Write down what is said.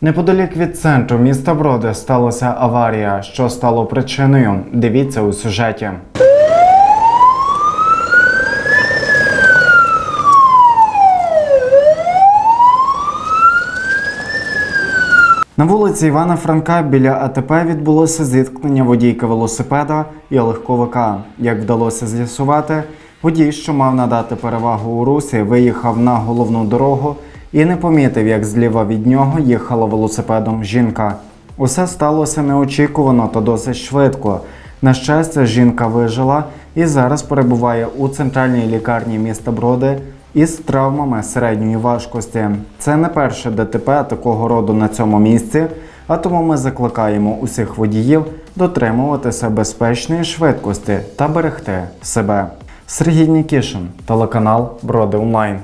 Неподалік від центру міста Броди сталася аварія, що стало причиною. Дивіться у сюжеті. На вулиці Івана Франка біля АТП відбулося зіткнення водійки велосипеда і легковика. Як вдалося з'ясувати, водій, що мав надати перевагу у русі, виїхав на головну дорогу і не помітив, як зліва від нього їхала велосипедом жінка. Усе сталося неочікувано та досить швидко. На щастя, жінка вижила і зараз перебуває у центральній лікарні міста Броди із травмами середньої важкості. Це не перше ДТП такого роду на цьому місці, а тому ми закликаємо усіх водіїв дотримуватися безпечної швидкості та берегти себе. Сергій Нікішин, телеканал Броди Онлайн.